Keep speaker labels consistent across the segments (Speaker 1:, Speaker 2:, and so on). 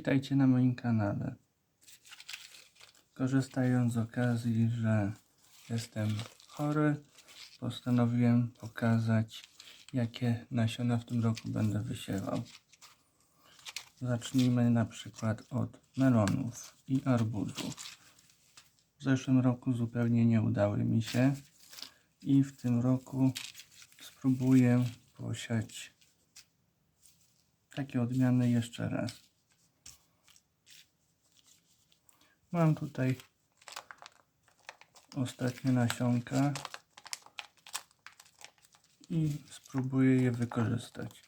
Speaker 1: Witajcie na moim kanale. Korzystając z okazji, że jestem chory, postanowiłem pokazać, jakie nasiona w tym roku będę wysiewał. Zacznijmy na przykład od melonów i arbuzów. W zeszłym roku zupełnie nie udały mi się i w tym roku spróbuję posiać takie odmiany jeszcze raz. Mam tutaj ostatnie nasionka i spróbuję je wykorzystać.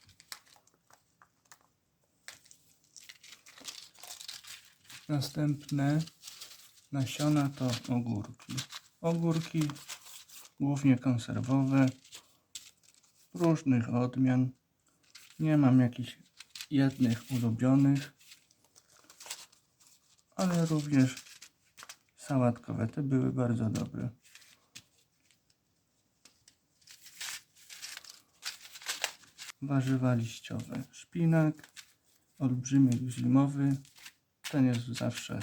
Speaker 1: Następne nasiona to ogórki. Ogórki głównie konserwowe, różnych odmian. Nie mam jakichś jednych ulubionych, ale również sałatkowe. Te były bardzo dobre. Warzywa liściowe. Szpinak, olbrzymi zimowy. Ten jest zawsze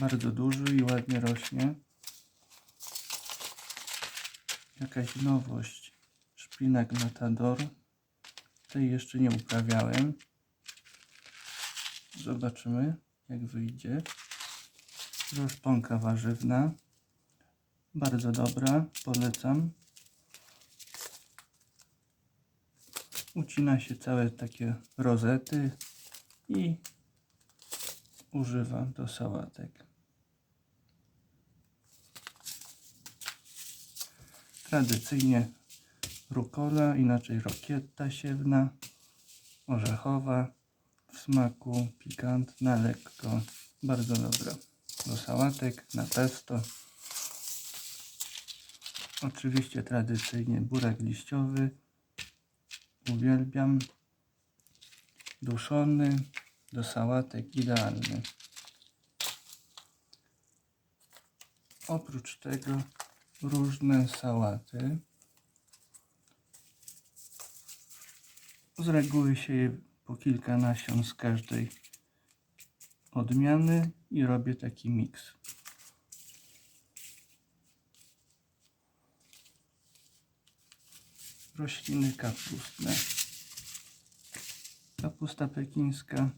Speaker 1: bardzo duży i ładnie rośnie. Jakaś nowość. Szpinak matador. Tej jeszcze nie uprawiałem. Zobaczymy jak wyjdzie. Rozpąka warzywna. Bardzo dobra, polecam. Ucina się całe takie rozety i używa do sałatek. Tradycyjnie rukola, inaczej rokietta siewna, orzechowa, w smaku pikantna, lekko, bardzo dobra. Do sałatek, na pesto. Oczywiście tradycyjnie burak liściowy. Uwielbiam. Duszony, do sałatek idealny. Oprócz tego różne sałaty. Z reguły się je po kilka nasion z każdej odmiany i robię taki miks. Rośliny kapustne. Kapusta pekińska.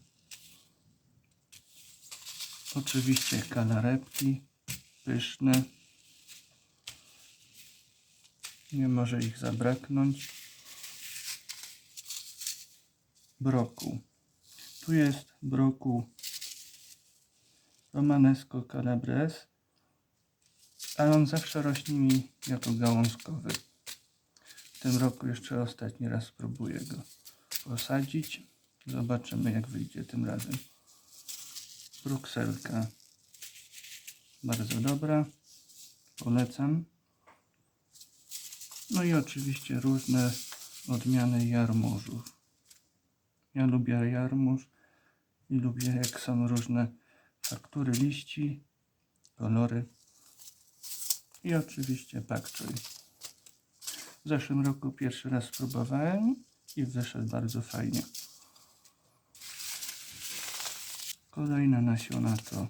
Speaker 1: Oczywiście kalarepki pyszne. Nie może ich zabraknąć brokuł. Tu jest brokuł Romanesco calabres, ale on zawsze rośnie mi jako gałązkowy. W tym roku jeszcze ostatni raz spróbuję go posadzić. Zobaczymy jak wyjdzie tym razem. Brukselka bardzo dobra, polecam. No i oczywiście różne odmiany jarmużów. Ja lubię jarmuż i lubię jak są różne faktury liści, kolory i oczywiście pak choi. W zeszłym roku pierwszy raz spróbowałem i wyszedł bardzo fajnie. Kolejne nasiona to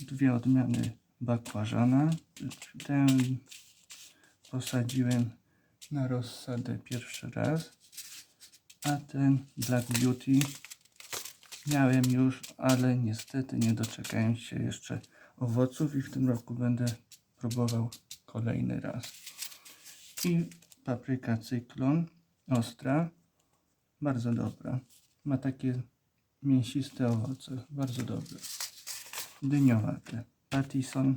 Speaker 1: dwie odmiany bakłażana. Tę posadziłem na rozsadę pierwszy raz a ten Black Beauty miałem już, ale niestety nie doczekałem się jeszcze owoców i w tym roku będę próbował kolejny raz. I papryka cyklon, ostra, bardzo dobra. Ma takie mięsiste owoce, bardzo dobre. Dyniowate. Pattison,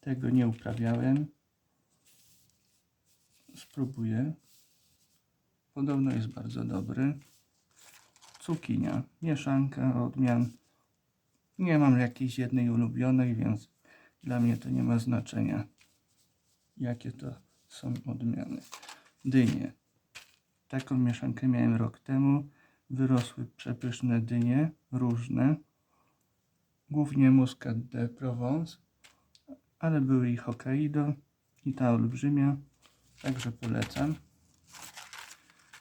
Speaker 1: tego nie uprawiałem. Spróbuję. Podobno jest bardzo dobry. Cukinia, mieszanka odmian. Nie mam jakiejś jednej ulubionej, więc dla mnie to nie ma znaczenia, jakie to są odmiany. Dynie. Taką mieszankę miałem rok temu. Wyrosły przepyszne dynie, różne. Głównie Muscat de Provence, ale były i Hokkaido i ta olbrzymia, także polecam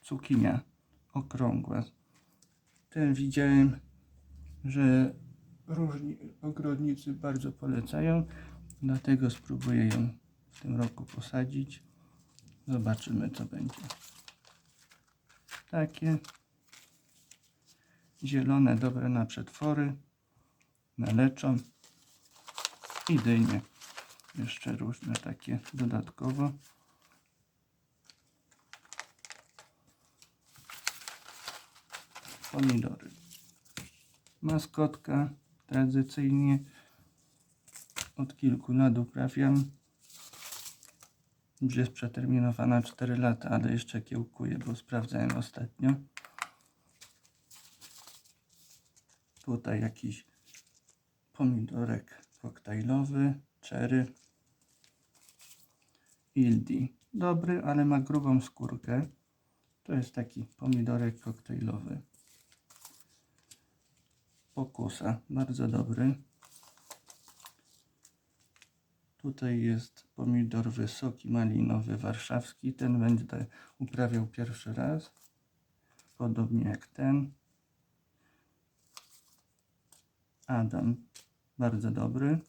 Speaker 1: cukinia okrągła. Ten widziałem, że różni ogrodnicy bardzo polecają, dlatego spróbuję ją w tym roku posadzić. Zobaczymy co będzie. Takie zielone, dobre na przetwory, na leczą i dynie. Jeszcze różne takie dodatkowo. Pomidory. Maskotka tradycyjnie od kilku lat uprawiam. Już jest przeterminowana 4 lata, ale jeszcze kiełkuje, bo sprawdzałem ostatnio. Tutaj jakiś pomidorek koktajlowy, cherry. Ildi. Dobry, ale ma grubą skórkę. To jest taki pomidorek koktajlowy. Pokusa, bardzo dobry. Tutaj jest pomidor wysoki, malinowy, warszawski. Ten będę uprawiał pierwszy raz. Podobnie jak ten. Adam, bardzo dobry.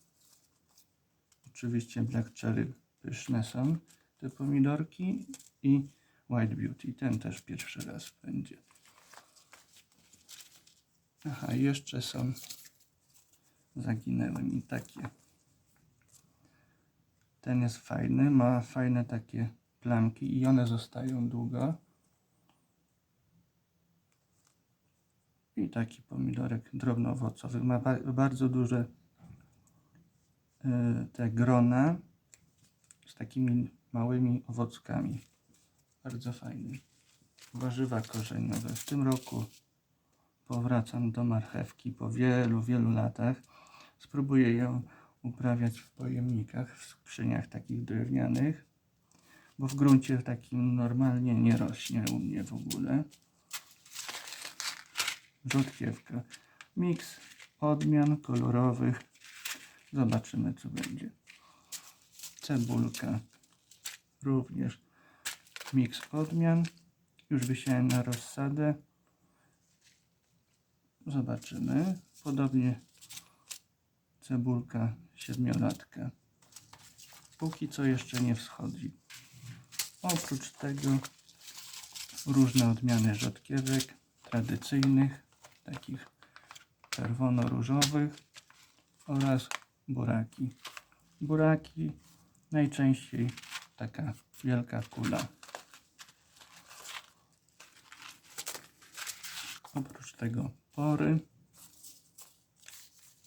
Speaker 1: Oczywiście Black Cherry pyszne są te pomidorki i White Beauty, ten też pierwszy raz będzie. Aha, jeszcze są, zaginęły mi takie. Ten jest fajny, ma fajne takie plamki i one zostają długo. I taki pomidorek drobnoowocowy. Ma ba bardzo duże y, te grona z takimi małymi owockami. Bardzo fajny. Warzywa korzeniowe. W tym roku powracam do marchewki po wielu, wielu latach. Spróbuję ją uprawiać w pojemnikach, w skrzyniach takich drewnianych, bo w gruncie takim normalnie nie rośnie u mnie w ogóle. Rzodkiewka. Miks odmian kolorowych. Zobaczymy co będzie. Cebulka. Również miks odmian. Już wysiałem na rozsadę. Zobaczymy. Podobnie cebulka siedmiolatka. Póki co jeszcze nie wschodzi. Oprócz tego różne odmiany rzodkiewek tradycyjnych, takich czerwono-różowych oraz buraki. Buraki najczęściej taka wielka kula. Oprócz tego pory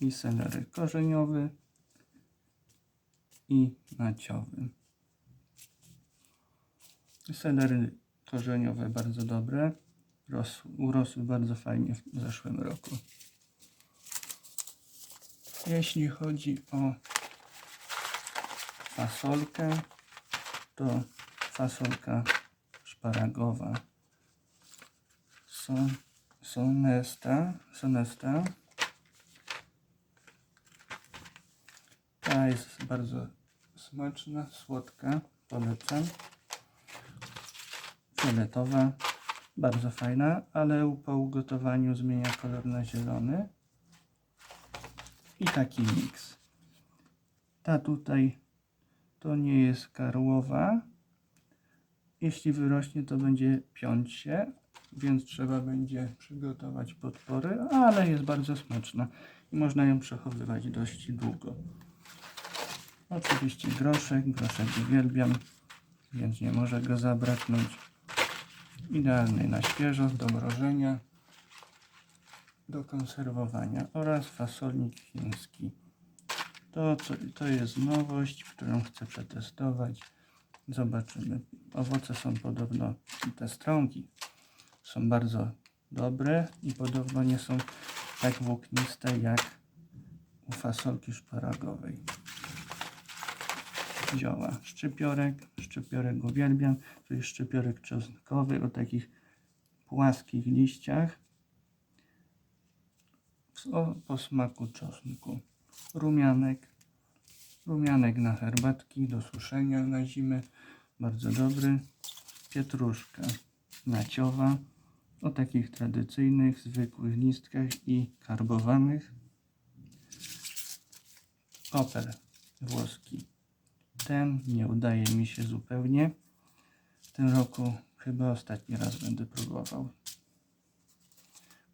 Speaker 1: i selery korzeniowy i naciowy. Selery korzeniowe bardzo dobre. Rosły, urosły bardzo fajnie w zeszłym roku. Jeśli chodzi o fasolkę, to fasolka szparagowa Son, sonesta, sonesta. Ta jest bardzo smaczna, słodka, polecam. Fioletowa bardzo fajna, ale po ugotowaniu zmienia kolor na zielony. I taki miks. Ta tutaj to nie jest karłowa. Jeśli wyrośnie, to będzie piąć się, więc trzeba będzie przygotować podpory, ale jest bardzo smaczna i można ją przechowywać dość długo. Oczywiście groszek, groszek uwielbiam, więc nie może go zabraknąć. Idealny na świeżo, do mrożenia, do konserwowania oraz fasolnik chiński. To, to jest nowość, którą chcę przetestować. Zobaczymy. Owoce są podobno, te strągi są bardzo dobre i podobno nie są tak włókniste jak u fasolki szparagowej. Zioła. Szczypiorek. Szczypiorek uwielbiam. To jest szczypiorek czosnkowy o takich płaskich liściach. O posmaku czosnku rumianek. Rumianek na herbatki do suszenia na zimę. Bardzo dobry. Pietruszka naciowa. O takich tradycyjnych, zwykłych listkach i karbowanych. Koper włoski. Ten nie udaje mi się zupełnie. W tym roku chyba ostatni raz będę próbował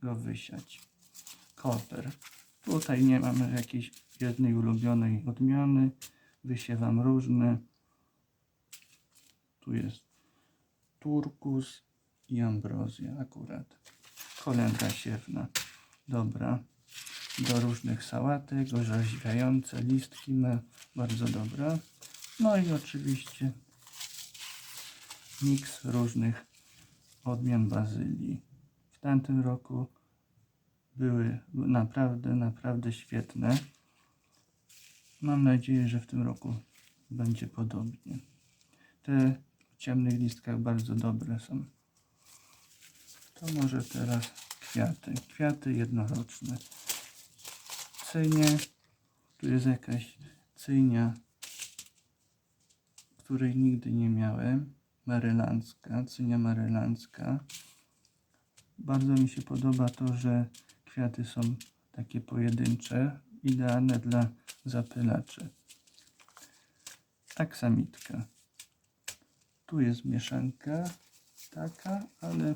Speaker 1: go wysiać. Koper. Tutaj nie mam jakiejś jednej ulubionej odmiany. Wysiewam różne. Tu jest turkus i ambrozja akurat. Kolendra siewna. Dobra. Do różnych sałatek, orzeźwiające listki ma bardzo dobra. No i oczywiście miks różnych odmian bazylii. W tamtym roku były naprawdę, naprawdę świetne. Mam nadzieję, że w tym roku będzie podobnie. Te w ciemnych listkach bardzo dobre są. To może teraz kwiaty. Kwiaty jednoroczne. Cynie. Tu jest jakaś cynia, której nigdy nie miałem. Marylandzka, cynia marylandzka. Bardzo mi się podoba to, że kwiaty są takie pojedyncze, idealne dla zapylaczy. Aksamitka. Tu jest mieszanka taka, ale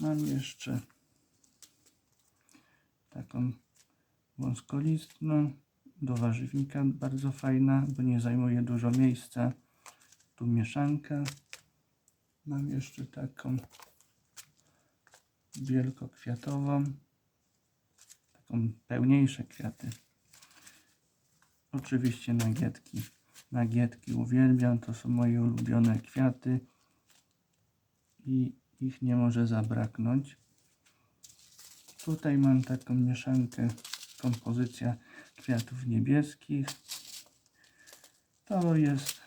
Speaker 1: mam jeszcze taką wąskolistną do warzywnika bardzo fajna, bo nie zajmuje dużo miejsca. Tu mieszanka. Mam jeszcze taką wielkokwiatową, taką pełniejsze kwiaty. Oczywiście nagietki. Nagietki uwielbiam, to są moje ulubione kwiaty i ich nie może zabraknąć. Tutaj mam taką mieszankę, kompozycja kwiatów niebieskich. To jest,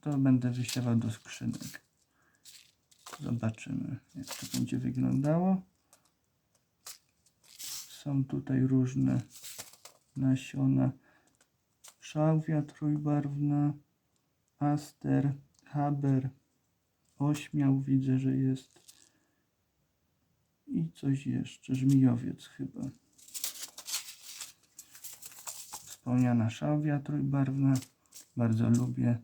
Speaker 1: to będę wysiewał do skrzynek. Zobaczymy, jak to będzie wyglądało. Są tutaj różne nasiona. Szałwia trójbarwna, aster, haber, ośmiał widzę, że jest i coś jeszcze, żmijowiec chyba. Wspomniana szałwia trójbarwna, bardzo lubię,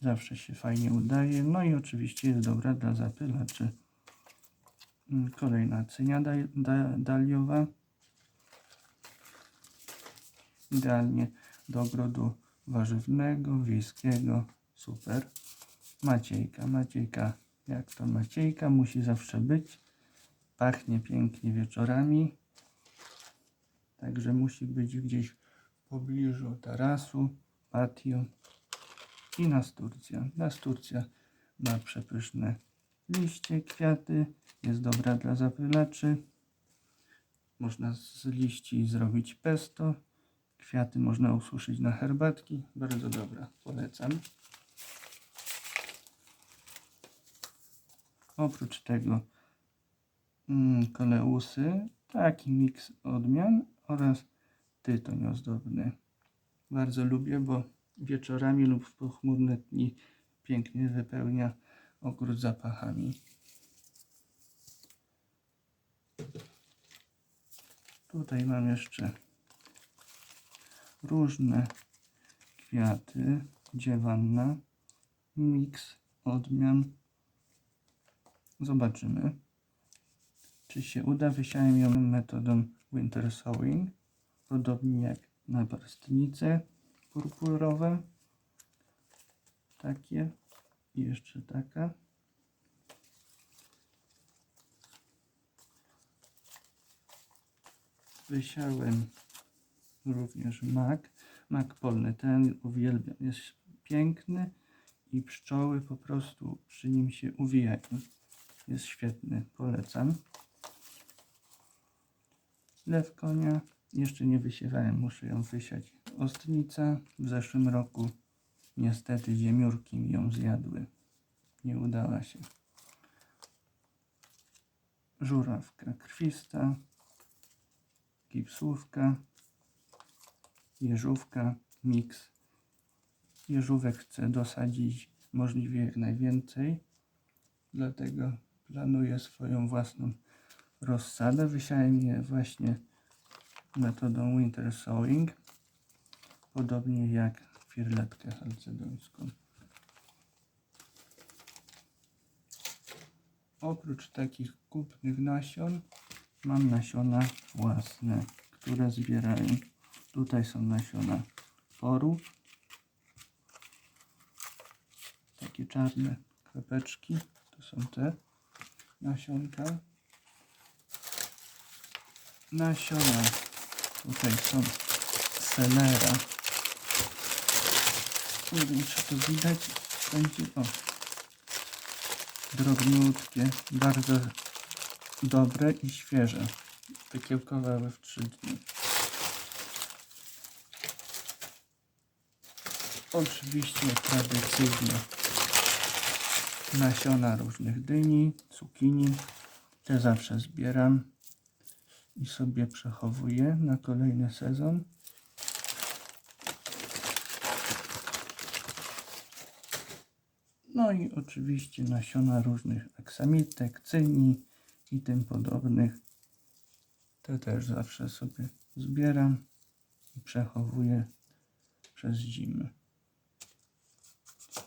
Speaker 1: zawsze się fajnie udaje, no i oczywiście jest dobra dla zapylaczy. Mm, Kolejna cynia da, da, daliowa. Idealnie do ogrodu warzywnego, wiejskiego. Super. Maciejka. Maciejka, jak to Maciejka, musi zawsze być. Pachnie pięknie wieczorami. Także musi być gdzieś w pobliżu tarasu, patio i nasturcja. Nasturcja ma przepyszne liście, kwiaty. Jest dobra dla zapylaczy. Można z liści zrobić pesto. Kwiaty można ususzyć na herbatki. Bardzo dobra, polecam. Oprócz tego koleusy, taki miks odmian oraz tytoń ozdobny. Bardzo lubię, bo wieczorami lub w pochmurne dni pięknie wypełnia ogród zapachami. Tutaj mam jeszcze różne kwiaty, dziewanna, miks odmian. Zobaczymy, czy się uda. Wysiałem ją metodą winter sowing, podobnie jak naparstnice purpurowe. Takie i jeszcze taka. Wysiałem również mak. Mak polny, ten uwielbiam. Jest piękny i pszczoły po prostu przy nim się uwijają. Jest świetny, polecam. Lew konia. Jeszcze nie wysiewałem, muszę ją wysiać. Ostnica w zeszłym roku niestety ziemiórki mi ją zjadły. Nie udała się. Żurawka krwista, gipsówka, jeżówka, miks. Jeżówek chcę dosadzić możliwie jak najwięcej, dlatego planuję swoją własną rozsadę. Wysiałem je właśnie metodą winter sowing, podobnie jak firletkę halcedońską. Oprócz takich kupnych nasion mam nasiona własne, które zbierałem. Tutaj są nasiona porów. Takie czarne kropeczki. To są te nasionka. Nasiona. Tutaj są selera. Nie wiem, czy to widać. Będzie o. Drobniutkie, bardzo dobre i świeże. Wykiełkowały w 3 dni. Oczywiście tradycyjnie nasiona różnych dyni, cukinii. Te zawsze zbieram i sobie przechowuję na kolejny sezon. No i oczywiście nasiona różnych aksamitek, cyni i tym podobnych. Te też zawsze sobie zbieram i przechowuję przez zimę.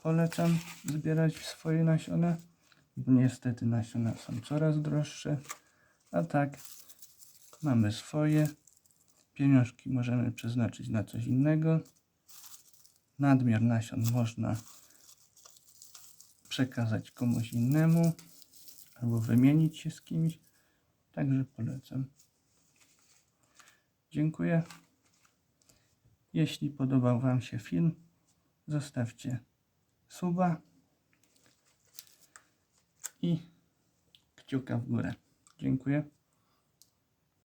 Speaker 1: Polecam zbierać swoje nasiona, bo niestety nasiona są coraz droższe, a tak mamy swoje. Pieniążki możemy przeznaczyć na coś innego. Nadmiar nasion można przekazać komuś innemu albo wymienić się z kimś. Także polecam. Dziękuję. Jeśli podobał Wam się film, zostawcie suba i kciuka w górę. Dziękuję.